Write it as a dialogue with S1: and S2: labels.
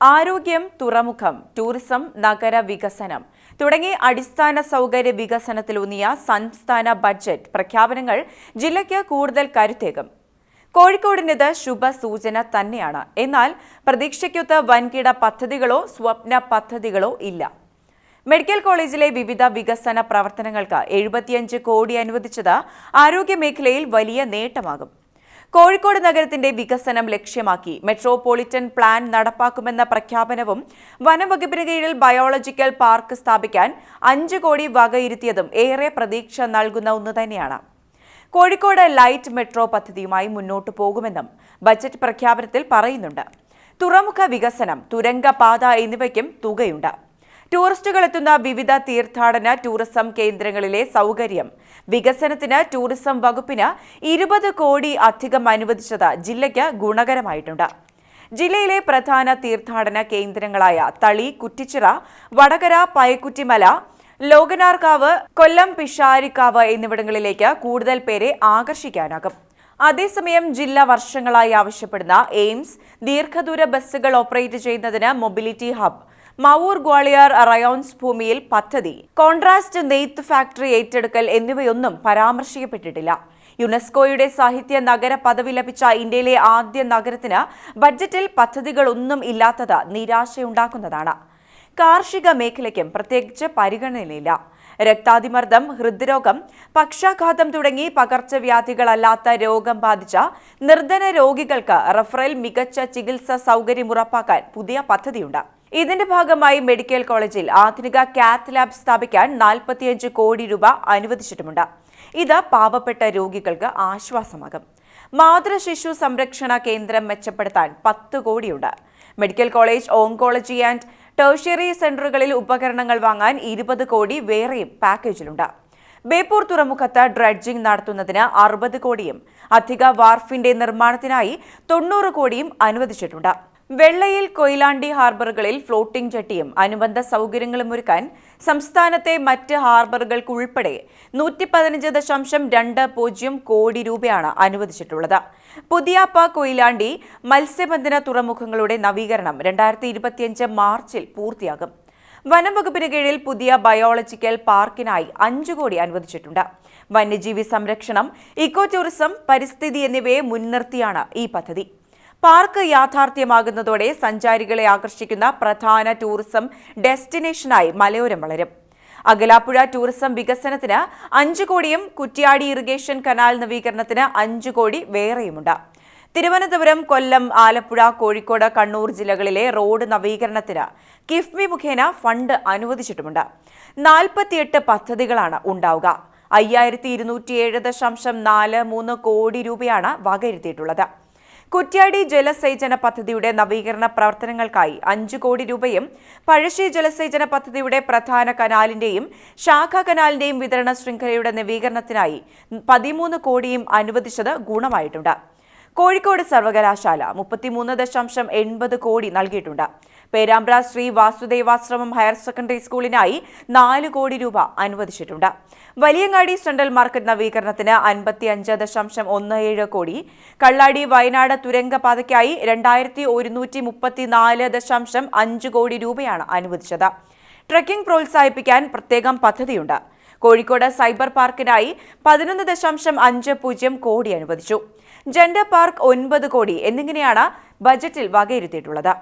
S1: ആരോഗ്യം തുറമുഖം ടൂറിസം നഗര വികസനം തുടങ്ങി അടിസ്ഥാന സൗകര്യ വികസനത്തിലൂന്നിയ സംസ്ഥാന ബഡ്ജറ്റ് പ്രഖ്യാപനങ്ങൾ ജില്ലയ്ക്ക് കൂടുതൽ കരുത്തേകും. കോഴിക്കോടിനിത് ശുഭസൂചന തന്നെയാണ്. എന്നാൽ പ്രതീക്ഷയ്ക്കൊത്ത് വൻകിട പദ്ധതികളോ സ്വപ്ന പദ്ധതികളോ ഇല്ല. മെഡിക്കൽ കോളേജിലെ വിവിധ വികസന പ്രവർത്തനങ്ങൾക്ക് എഴുപത്തിയഞ്ച് കോടി അനുവദിച്ചത് ആരോഗ്യമേഖലയിൽ വലിയ നേട്ടമാകും. കോഴിക്കോട് നഗരത്തിന്റെ വികസനം ലക്ഷ്യമാക്കി മെട്രോപൊളിറ്റൻ പ്ലാൻ നടപ്പാക്കുമെന്ന പ്രഖ്യാപനവും വനംവകുപ്പിന് കീഴിൽ ബയോളജിക്കൽ പാർക്ക് സ്ഥാപിക്കാൻ അഞ്ച് കോടി വകയിരുത്തിയതും ഏറെ പ്രതീക്ഷ നൽകുന്ന ഒന്ന് തന്നെയാണ്. കോഴിക്കോട് ലൈറ്റ് മെട്രോ പദ്ധതിയുമായി മുന്നോട്ട് പോകുമെന്നും ബജറ്റ് പ്രഖ്യാപനത്തിൽ പറയുന്നുണ്ട്. തുറമുഖ വികസനം തുരങ്കപാത എന്നിവയ്ക്കും തുകയുണ്ട്. ടൂറിസ്റ്റുകൾ എത്തുന്ന വിവിധ തീർത്ഥാടന ടൂറിസം കേന്ദ്രങ്ങളിലെ സൗകര്യം. വികസനത്തിന് ടൂറിസം വകുപ്പിന് ഇരുപത് കോടി അധികം അനുവദിച്ചത് ജില്ലയ്ക്ക് ഗുണകരമായിട്ടുണ്ട്. ജില്ലയിലെ പ്രധാന തീർത്ഥാടന കേന്ദ്രങ്ങളായ തളി കുറ്റിച്ചിറ വടകര പയക്കുറ്റിമല ലോകനാർക്കാവ് കൊല്ലം പിഷാരിക്കാവ് എന്നിവിടങ്ങളിലേക്ക് കൂടുതൽ പേരെ ആകർഷിക്കാനാകും. അതേസമയം ജില്ല വർഷങ്ങളായി ആവശ്യപ്പെടുന്ന എയിംസ് ദീർഘദൂര ബസ്സുകൾ ഓപ്പറേറ്റ് ചെയ്യുന്നതിന് mobility hub Mavoor Gwalior rayons ഭൂമിയിൽ പദ്ധതി. കോൺട്രാസ്റ്റ് നെയ്ത്ത് ഫാക്ടറി ഏറ്റെടുക്കൽ എന്നിവയൊന്നും പരാമർശിക്കപ്പെട്ടിട്ടില്ല. യുനെസ്കോയുടെ സാഹിത്യ നഗര പദവി ലഭിച്ച ഇന്ത്യയിലെ ആദ്യ നഗരത്തിന് ബഡ്ജറ്റിൽ പദ്ധതികളൊന്നും ഇല്ലാത്തത് നിരാശയുണ്ടാക്കുന്നതാണ്. കാർഷിക മേഖലയ്ക്കും പ്രത്യേകിച്ച് പരിഗണനയില്ല രക്താതിമർദ്ദം ഹൃദ്രോഗം പക്ഷാഘാതം തുടങ്ങി പകർച്ചവ്യാധികളല്ലാത്ത രോഗം ബാധിച്ച നിർധന രോഗികൾക്ക് റഫറൽ മികച്ച ചികിത്സ സൗകര്യം ഉറപ്പാക്കാൻ പുതിയ പദ്ധതിയുണ്ട്. ഇതിന്റെ ഭാഗമായി മെഡിക്കൽ കോളേജിൽ ആധുനിക കാത്ത് ലാബ് സ്ഥാപിക്കാൻ നാൽപ്പത്തിയഞ്ച് കോടി രൂപ അനുവദിച്ചിട്ടുമുണ്ട്. ഇത് പാവപ്പെട്ട രോഗികൾക്ക് ആശ്വാസമാകും. മാതൃശിശു സംരക്ഷണ കേന്ദ്രം മെച്ചപ്പെടുത്താൻ പത്ത് കോടിയുണ്ട്. Medical college oncology and tertiary സെന്ററുകളിൽ ഉപകരണങ്ങൾ വാങ്ങാൻ ഇരുപത് കോടി വേറെയും പാക്കേജിലുണ്ട് ബേപ്പൂർ തുറമുഖത്ത് ഡ്രഡ്ജിംഗ് നടത്തുന്നതിന് അറുപത് കോടിയും അധിക വാർഫിന്റെ നിർമ്മാണത്തിനായി തൊണ്ണൂറ് കോടിയും അനുവദിച്ചിട്ടുണ്ട്. വെള്ളയിൽ കൊയിലാണ്ടി ഹാർബറുകളിൽ ഫ്ലോട്ടിംഗ് ജെട്ടിയും അനുബന്ധ സൗകര്യങ്ങളും ഒരുക്കാൻ സംസ്ഥാനത്തെ മറ്റ് ഹാർബറുകൾക്ക് ഉൾപ്പെടെ നൂറ്റി പതിനഞ്ച് ദശാംശം രണ്ട് പൂജ്യം കോടി രൂപയാണ് അനുവദിച്ചിട്ടുള്ളത്. പുതിയാപ്പ കൊയിലാണ്ടി മത്സ്യബന്ധന തുറമുഖങ്ങളുടെ നവീകരണം രണ്ടായിരത്തി ഇരുപത്തിയഞ്ച് മാർച്ചിൽ പൂർത്തിയാകും. വനം വകുപ്പിന് കീഴിൽ പുതിയ ബയോളജിക്കൽ പാർക്കിനായി അഞ്ചു കോടി അനുവദിച്ചിട്ടുണ്ട്. വന്യജീവി സംരക്ഷണം ഇക്കോ ടൂറിസം പരിസ്ഥിതി എന്നിവയെ മുൻനിർത്തിയാണ് ഈ പദ്ധതി. പാർക്ക് യാഥാർത്ഥ്യമാകുന്നതോടെ സഞ്ചാരികളെ ആകർഷിക്കുന്ന പ്രധാന ടൂറിസം ഡെസ്റ്റിനേഷനായി മലയോരം വളരും. അകലാപ്പുഴ ടൂറിസം വികസനത്തിന് അഞ്ചു കോടിയും കുറ്റ്യാടി ഇറിഗേഷൻ കനാൽ നവീകരണത്തിന് അഞ്ചു കോടി വേറെയുമുണ്ട്. തിരുവനന്തപുരം കൊല്ലം ആലപ്പുഴ കോഴിക്കോട് കണ്ണൂർ ജില്ലകളിലെ റോഡ് നവീകരണത്തിന് കിഫ്ബി മുഖേന ഫണ്ട് അനുവദിച്ചിട്ടുമുണ്ട്. നാൽപ്പത്തിയെട്ട് പദ്ധതികളാണ് ഉണ്ടാവുക. അയ്യായിരത്തി ഇരുന്നൂറ്റിയേഴ് ദശാംശം നാല് മൂന്ന് കോടി രൂപയാണ് വകയിരുത്തിയിട്ടുള്ളത്. കുറ്റ്യാടി ജലസേചന പദ്ധതിയുടെ നവീകരണ പ്രവർത്തനങ്ങൾക്കായി അഞ്ചു കോടി രൂപയും പഴശ്ശി ജലസേചന പദ്ധതിയുടെ പ്രധാന കനാലിന്റെയും ശാഖാ കനാലിന്റെയും വിതരണ ശൃംഖലയുടെ നവീകരണത്തിനായി പതിമൂന്ന് കോടിയും അനുവദിച്ചത് ഗുണമായിട്ടുണ്ട്. കോഴിക്കോട് സർവകലാശാല മുപ്പത്തിമൂന്ന് ദശാംശം എൺപത് കോടി നൽകിയിട്ടുണ്ട്. പേരാമ്പ്ര ശ്രീ വാസുദേവാശ്രമം ഹയർ സെക്കൻഡറി സ്കൂളിനായി നാല് കോടി രൂപ അനുവദിച്ചിട്ടുണ്ട്. വലിയങ്ങാടി സെൻട്രൽ മാർക്കറ്റ് നവീകരണത്തിന് അൻപത്തി അഞ്ച് ദശാംശം ഒന്ന് ഏഴ് കോടി. കള്ളാടി വയനാട് തുരങ്കപാതയ്ക്കായി രണ്ടായിരത്തി ഒരുന്നൂറ്റി മുപ്പത്തിനാല് ദശാംശം അഞ്ച് കോടി രൂപയാണ് അനുവദിച്ചത്. ട്രക്കിംഗ് പ്രോത്സാഹിപ്പിക്കാൻ പ്രത്യേകം പദ്ധതിയുണ്ട്. കോഴിക്കോട് സൈബർ പാർക്കിനായി പതിനൊന്ന് ദശാംശം അഞ്ച് പൂജ്യം കോടി അനുവദിച്ചു. ജെൻഡർ പാർക്ക് ഒൻപത് കോടി എന്നിങ്ങനെയാണ് ബജറ്റിൽ വകയിരുത്തിയിട്ടുള്ളത്.